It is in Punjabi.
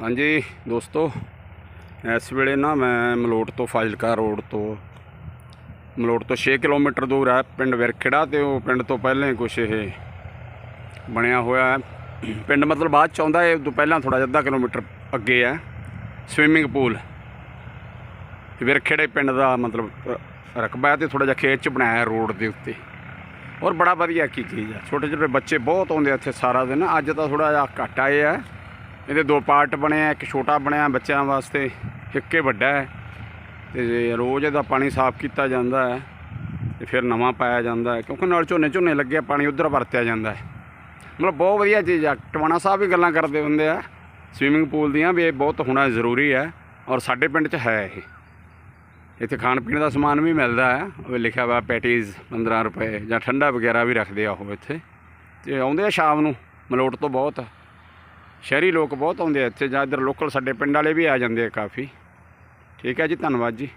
ਹਾਂਜੀ, ਦੋਸਤੋ, ਇਸ ਵੇਲੇ ਨਾ ਮੈਂ ਮਲੋਟ ਤੋਂ ਫਾਜ਼ਿਲਕਾ ਰੋਡ ਤੋਂ, ਮਲੋਟ ਤੋਂ 6 ਕਿਲੋਮੀਟਰ ਦੂਰ ਹੈ, ਪਿੰਡ ਵਿਰਖੇੜਾ ਤੇ ਉਹ ਪਿੰਡ ਤੋਂ ਪਹਿਲਾਂ ਹੀ ਕੁਛ ਇਹ ਬਣਿਆ ਹੋਇਆ ਹੈ। ਪਿੰਡ ਮਤਲਬ ਬਾਅਦ ਚ ਆਉਂਦਾ, ਇਹ ਤੋਂ ਪਹਿਲਾਂ ਥੋੜਾ ਜਿਹਾ ਅੱਧਾ ਕਿਲੋਮੀਟਰ ਅੱਗੇ ਹੈ ਸਵਿਮਿੰਗ ਪੂਲ ਵਿਰਖੇੜੇ ਪਿੰਡ ਦਾ ਮਤਲਬ ਰਕਬਾ ਹੈ ਤੇ ਥੋੜਾ ਜਿਹਾ ਖੇਤ ਚ ਬਣਾਇਆ ਰੋਡ ਦੇ ਉੱਤੇ। ਔਰ ਬੜਾ ਵਧੀਆ ਕੀ ਚੀਜ਼ ਹੈ। ਛੋਟੇ ਛੋਟੇ ਬੱਚੇ ਬਹੁਤ ਆਉਂਦੇ ਆ ਇੱਥੇ ਸਾਰਾ ਦਿਨ, ਅੱਜ ਤਾਂ ਥੋੜਾ ਜਿਹਾ ਘੱਟ ਆਏ ਆ ਇਹਦੇ ਦੋ ਪਾਰਟ ਬਣੇ ਆ, ਇੱਕ ਛੋਟਾ ਬਣਿਆ ਬੱਚਿਆਂ ਵਾਸਤੇ, ਇੱਕ ਇਹ ਵੱਡਾ ਹੈ। ਤੇ ਰੋਜ਼ ਇਹਦਾ ਪਾਣੀ ਸਾਫ਼ ਕੀਤਾ ਜਾਂਦਾ ਹੈ ਤੇ ਫਿਰ ਨਵਾਂ ਪਾਇਆ ਜਾਂਦਾ ਹੈ, ਕਿਉਂਕਿ ਨਾਲ ਝੋਨੇ ਝੋਨੇ ਲੱਗੇ ਪਾਣੀ ਉਧਰ ਵਰਤਿਆ ਜਾਂਦਾ ਹੈ। ਮਤਲਬ ਬਹੁਤ ਵਧੀਆ ਚੀਜ਼ ਆ, ਟਵਾਣਾ ਸਾਹਿਬ ਵੀ ਗੱਲਾਂ ਕਰਦੇ ਹੁੰਦੇ ਆ, ਸਵੀਮਿੰਗ ਪੂਲ ਦੀਆਂ ਵੀ ਇਹ ਬਹੁਤ ਹੋਣਾ ਜ਼ਰੂਰੀ ਹੈ ਔਰ ਸਾਡੇ ਪਿੰਡ 'ਚ ਹੈ ਇਹ। ਇੱਥੇ ਖਾਣ ਪੀਣ ਦਾ ਸਮਾਨ ਵੀ ਮਿਲਦਾ ਹੈ, ਉਹ ਲਿਖਿਆ ਵਾ ਪੈਟੀਜ਼ 15 ਰੁਪਏ ਜਾਂ ਠੰਡਾ ਵਗੈਰਾ ਵੀ ਰੱਖਦੇ ਆ ਉਹ ਇੱਥੇ। ਤੇ ਆਉਂਦੇ ਆ ਸ਼ਾਮ ਨੂੰ, ਮਲੋਟ ਤੋਂ ਬਹੁਤ। ਸ਼ਹਿਰੀ ਲੋਕ ਬਹੁਤ ਆਉਂਦੇ ਆ ਇੱਥੇ, ਜਾਂ ਇੱਧਰ ਲੋਕਲ ਸਾਡੇ ਪਿੰਡ ਵਾਲੇ ਵੀ ਆ ਜਾਂਦੇ ਆ ਕਾਫੀ। ਠੀਕ ਹੈ ਜੀ, ਧੰਨਵਾਦ ਜੀ।